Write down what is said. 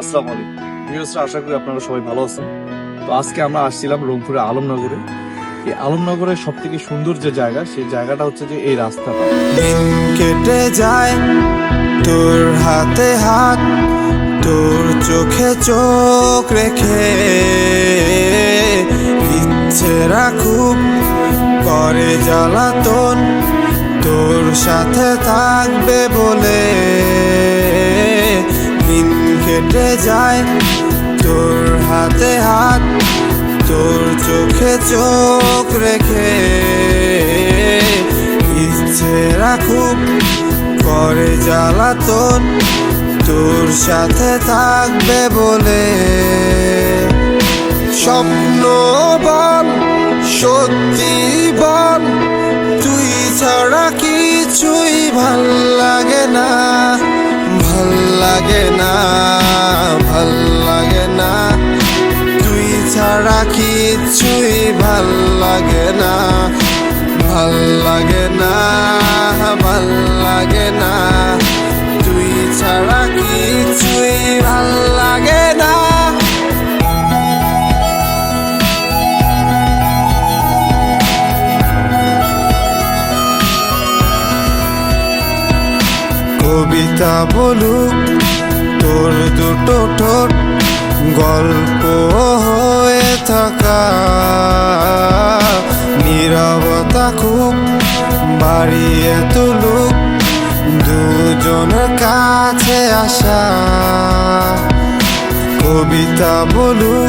আসসালামু আলাইকুম। ভিউয়ার্সরা আশা করি আপনারা সবাই ভালো আছেন। তো আজকে আমরা আসছিলাম রংপুরের আলমনগরে। এই আলমনগরের সব থেকে সুন্দর যে জায়গা, সেই জায়গাটা হচ্ছে যে এই রাস্তাটা। কেটে যায় তোর হাতে হাত, তোর চোখে চোখ রেখে। ইচ্ছে রাখুক করে জ্বালাতন, তোর সাথে থাকবে বলে। কেটে যায়। তোর হাতে হাত, তোর চোখে চোখ রেখে। ইচ্ছে রাখুক, করে জ্বালাতন তোর সাথে থাকবে বলে। স্বপ্ন বল, সত্যি তুই ছাড়া কিছুই ভালো লাগে না, ভালো লাগে না। ভালো লাগে না। তুই ছাড়া কিছুই ভালো লাগে না। ভালো লাগে না ভালো লাগে না। তুই ছাড়া কিছুই ভালো লাগে না। কবিতা বলুক তোর দুটো ঠোঁট গল্প হয়ে থাকা। নিরবতা খুব বাড়িয়ে তুলুক দুজনের কাছে আসা। কবিতা বলুক